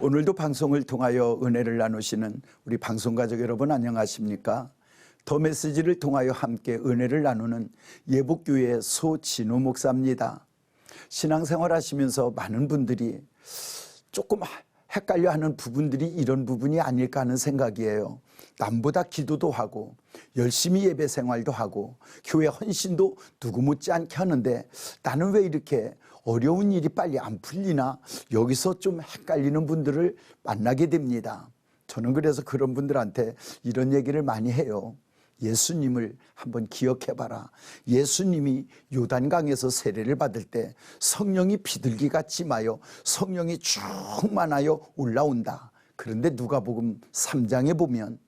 오늘도 방송을 통하여 은혜를 나누시는 우리 방송가족 여러분 안녕하십니까? 더 메시지를 통하여 함께 은혜를 나누는 예복교회 소진호 목사입니다. 신앙생활 하시면서 많은 분들이 조금 헷갈려 하는 부분들이 이런 부분이 아닐까 하는 생각이에요. 남보다 기도도 하고 열심히 예배 생활도 하고 교회 헌신도 누구 못지않게 하는데 나는 왜 이렇게 어려운 일이 빨리 안 풀리나 여기서 좀 헷갈리는 분들을 만나게 됩니다. 저는 그래서 그런 분들한테 이런 얘기를 많이 해요. 예수님을 한번 기억해 봐라. 예수님이 요단강에서 세례를 받을 때 성령이 비둘기 같이 마여 성령이 충만하여 올라온다. 그런데 누가복음 3장에 보면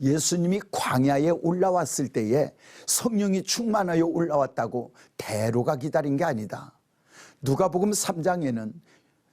예수님이 광야에 올라왔을 때에 성령이 충만하여 올라왔다고 대로가 기다린 게 아니다. 누가복음 3장에는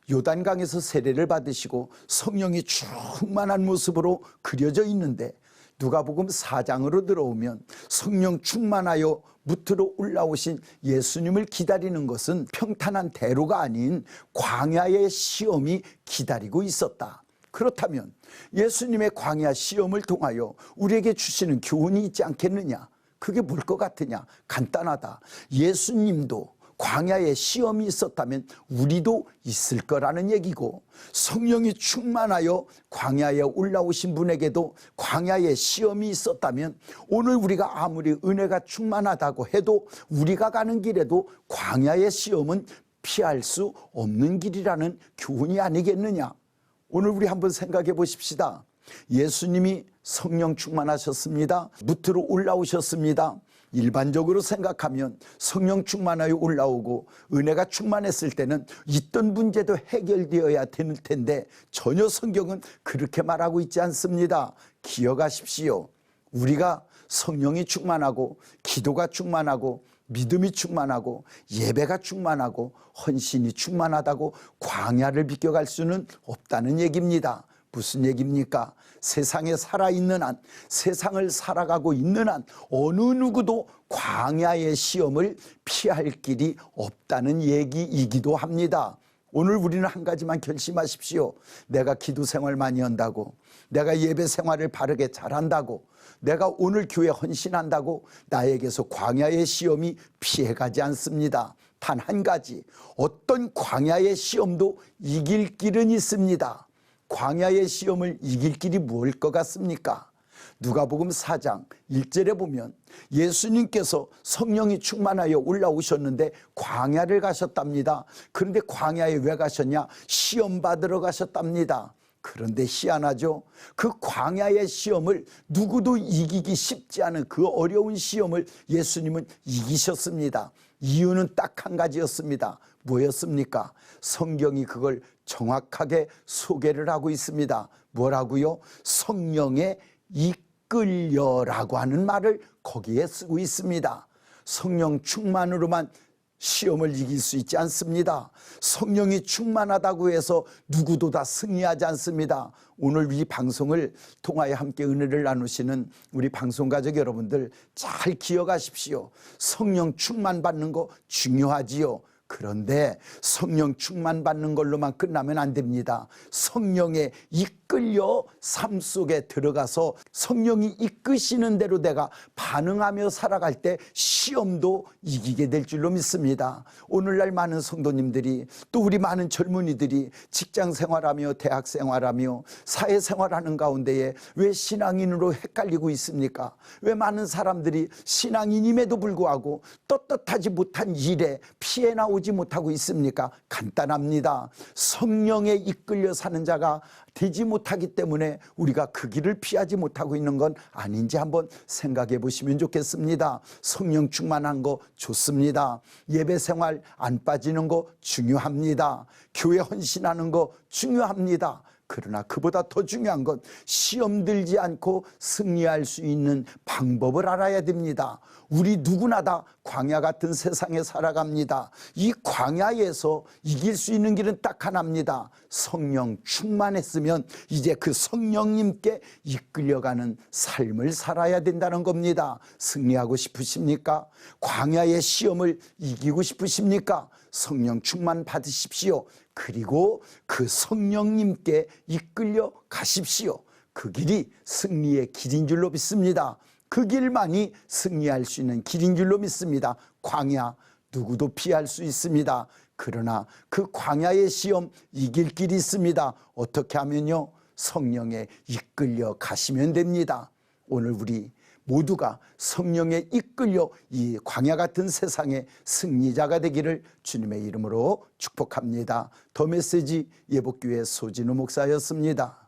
요단강에서 세례를 받으시고 성령이 충만한 모습으로 그려져 있는데 누가복음 4장으로 들어오면 성령 충만하여 무트로 올라오신 예수님을 기다리는 것은 평탄한 대로가 아닌 광야의 시험이 기다리고 있었다. 그렇다면 예수님의 광야 시험을 통하여 우리에게 주시는 교훈이 있지 않겠느냐? 그게 뭘 것 같으냐? 간단하다. 예수님도 광야에 시험이 있었다면 우리도 있을 거라는 얘기고 성령이 충만하여 광야에 올라오신 분에게도 광야에 시험이 있었다면 오늘 우리가 아무리 은혜가 충만하다고 해도 우리가 가는 길에도 광야의 시험은 피할 수 없는 길이라는 교훈이 아니겠느냐 오늘 우리 한번 생각해 보십시다 예수님이 성령 충만하셨습니다 무트로 올라오셨습니다 일반적으로 생각하면 성령 충만하여 올라오고 은혜가 충만했을 때는 있던 문제도 해결되어야 될 텐데 전혀 성경은 그렇게 말하고 있지 않습니다. 기억하십시오. 우리가 성령이 충만하고 기도가 충만하고 믿음이 충만하고 예배가 충만하고 헌신이 충만하다고 광야를 비껴갈 수는 없다는 얘기입니다. 무슨 얘기입니까? 세상에 살아있는 한, 세상을 살아가고 있는 한, 어느 누구도 광야의 시험을 피할 길이 없다는 얘기이기도 합니다. 오늘 우리는 한 가지만 결심하십시오. 내가 기도 생활 많이 한다고, 내가 예배 생활을 바르게 잘한다고, 내가 오늘 교회 헌신한다고 나에게서 광야의 시험이 피해가지 않습니다. 단 한 가지, 어떤 광야의 시험도 이길 길은 있습니다. 광야의 시험을 이길 길이 뭘것 같습니까? 누가복음 4장 1절에 보면 예수님께서 성령이 충만하여 올라오셨는데 광야를 가셨답니다. 그런데 광야에 왜 가셨냐? 시험 받으러 가셨답니다. 그런데 희한하죠. 그 광야의 시험을 누구도 이기기 쉽지 않은 그 어려운 시험을 예수님은 이기셨습니다. 이유는 딱 한 가지였습니다. 뭐였습니까? 성경이 그걸 정확하게 소개를 하고 있습니다. 뭐라고요? 성령에 이 끌려라고 하는 말을 거기에 쓰고 있습니다. 성령 충만으로만 시험을 이길 수 있지 않습니다. 성령이 충만하다고 해서 누구도 다 승리하지 않습니다. 오늘 이 방송을 통하여 함께 은혜를 나누시는 우리 방송 가족 여러분들 잘 기억하십시오. 성령 충만 받는 거 중요하지요. 그런데 성령 충만 받는 걸로만 끝나면 안 됩니다. 성령에 이끌려 삶 속에 들어가서 성령이 이끄시는 대로 내가 반응하며 살아갈 때 시험도 이기게 될 줄로 믿습니다. 오늘날 많은 성도님들이 또 우리 많은 젊은이들이 직장 생활하며 대학 생활하며 사회 생활하는 가운데에 왜 신앙인으로 헷갈리고 있습니까? 왜 많은 사람들이 신앙인임에도 불구하고 떳떳하지 못한 일에 피해 나오지 못하고 있습니까? 간단합니다. 성령에 이끌려 사는 자가 되지 못하기 때문에 우리가 그 길을 피하지 못하고 있는 건 아닌지 한번 생각해 보시면 좋겠습니다. 성령 충만한 거 좋습니다. 예배 생활 안 빠지는 거 중요합니다. 교회 헌신하는 거 중요합니다. 그러나 그보다 더 중요한 건 시험 들지 않고 승리할 수 있는 방법을 알아야 됩니다. 우리 누구나 다 광야 같은 세상에 살아갑니다. 이 광야에서 이길 수 있는 길은 딱 하나입니다. 성령 충만했 으면 이제 그 성령님께 이끌려가는 삶을 살아야 된다는 겁니다. 승리하고 싶으십니까? 광야의 시험을 이기고 싶으십니까? 성령 충만 받으십시오. 그리고 그 성령님께 이끌려 가십시오. 그 길이 승리의 길인 줄로 믿습니다. 그 길만이 승리할 수 있는 길인 줄로 믿습니다. 광야 누구도 피할 수 있습니다. 그러나 그 광야의 시험 이길 길이 있습니다. 어떻게 하면요? 성령에 이끌려 가시면 됩니다. 오늘 우리 모두가 성령에 이끌려 이 광야 같은 세상의 승리자가 되기를 주님의 이름으로 축복합니다. 더 메시지 예복교회 소진우 목사였습니다.